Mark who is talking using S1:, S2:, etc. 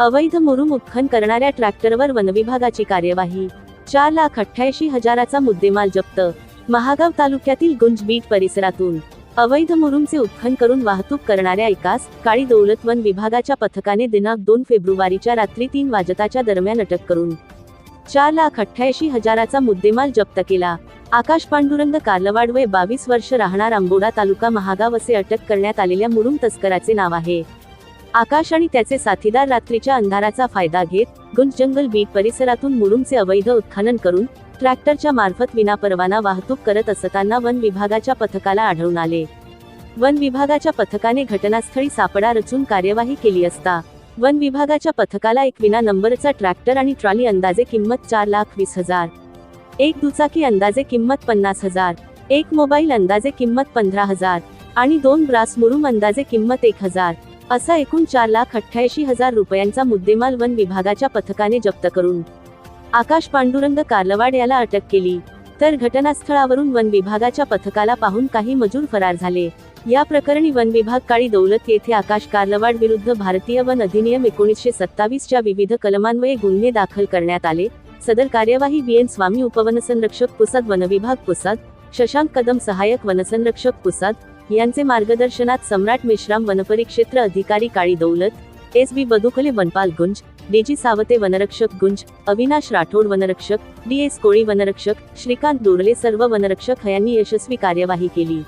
S1: अवैध मुरुम उत्खन करणाऱ्या ट्रॅक्टरवर वनविभागाची कार्यवाही. चार लाख अठ्ठ्याऐंशी हजाराचा मुद्देमाल जप्त. महागाव तालुक्यातील गुंज बीट परिसरातून अवैध मुरुमचे उत्खन करून वाहतूक करणाऱ्या एकास काळी दौलत वन विभागाच्या पथकाने दिनांक दोन फेब्रुवारीच्या रात्री तीन वाजताच्या दरम्यान अटक करून चार लाख अठ्ठ्याऐंशी हजाराचा मुद्देमाल जप्त केला. आकाश पांडुरंग कार्लवाड वय बावीस वर्ष राहणार आंबोडा तालुका महागाव असे अटक करण्यात आलेल्या मुरुम तस्कराचे नाव आहे. आकाश आणि त्याचे साथीदार रात्रीच्या अंधाराचा फायदा घेत गुंज जंगल बीट परिसरातून मुरुमचे अवैध उत्खनन करून ट्रॅक्टरच्या मार्फत विनापरवाना वाहतूक करत असताना वन विभागाच्या पथकाला आढळून आले. वन विभागाच्या पथकाने घटनास्थळी सापडा रचून कार्यवाही केली असता वन विभागाच्या पथकाला एक विना नंबरचा ट्रॅक्टर आणि ट्रॉली अंदाजे किंमत चार लाख वीस हजार एक दुचाकी अंदाजे किंमत पन्नास हजार एक मोबाईल अंदाजे किंमत पंधरा हजार आणि दोन ब्रास मुरुम अंदाजे किंमत एक हजार. असा एकूण चार लाख अठ्ठ्याऐंशी हजार रुपयांचा मुद्देमाल वन विभागाच्या पथकाने जप्त करून आकाश पांडुरंग कार्लवाड याला अटक केली. तर घटनास्थळावरून वन विभागाच्या पथकाला पाहून काही मजूर फरार झाले. या प्रकरणी वन विभाग काळी दौलत येथे आकाश कार्लवाड विरुद्ध भारतीय वन अधिनियम एकोणीसशे सत्तावीसच्या विविध कलमान्वये गुन्हे दाखल करण्यात आले. सदर कार्यवाही बी एन स्वामी उपवनसंरक्षक पुसद वनविभाग पुसद शशांक कदम सहाय्यक वनसंरक्षक पुसद यांचे मार्गदर्शनात सम्राट मेश्राम वनपरिक्षेत्र अधिकारी काळी दौलत एस बी बदुखले वनपाल गुंज डीजी सावते वनरक्षक गुंज अविनाश राठोड वनरक्षक डी एस कोळी वनरक्षक श्रीकांत दोरले सर्व वनरक्षक यांनी यशस्वी कार्यवाही केली.